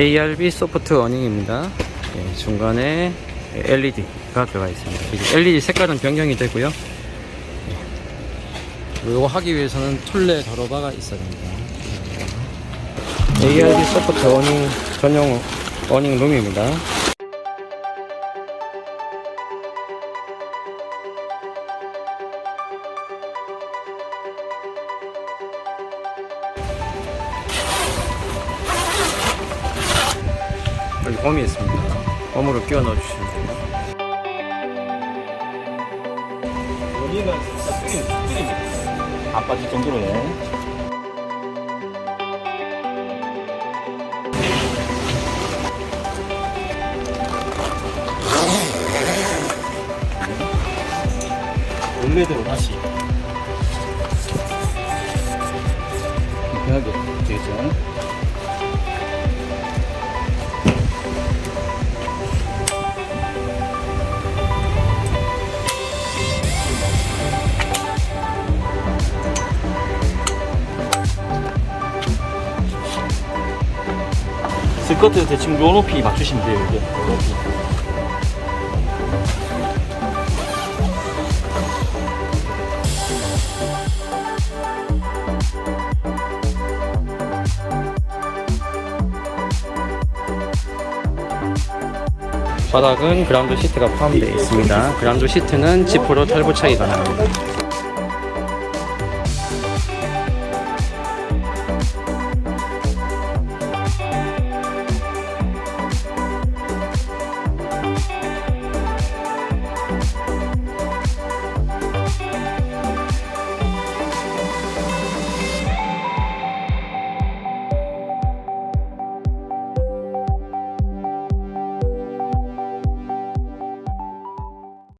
ARB 소프트 어닝입니다. 예, 중간에 LED가 들어가 있습니다. LED 색깔은 변경이 되고요. 예. 이거 하기 위해서는 툴레 더러바가 있어야 됩니다. 예. ARB 소프트 어닝 전용 어닝 룸입니다. 홈이 있습니다. 홈으로 끼워 넣어 주시면 됩니다. 여기가. 안 빠질 정도로네. 원래대로 다시 이렇게 하게 되겠죠. 스커트 대충 요 높이 맞추시면 돼요, 이게. 바닥은 그라운드 시트가 포함되어 있습니다. 그라운드 시트는 지프로 탈부착이 가능합니다.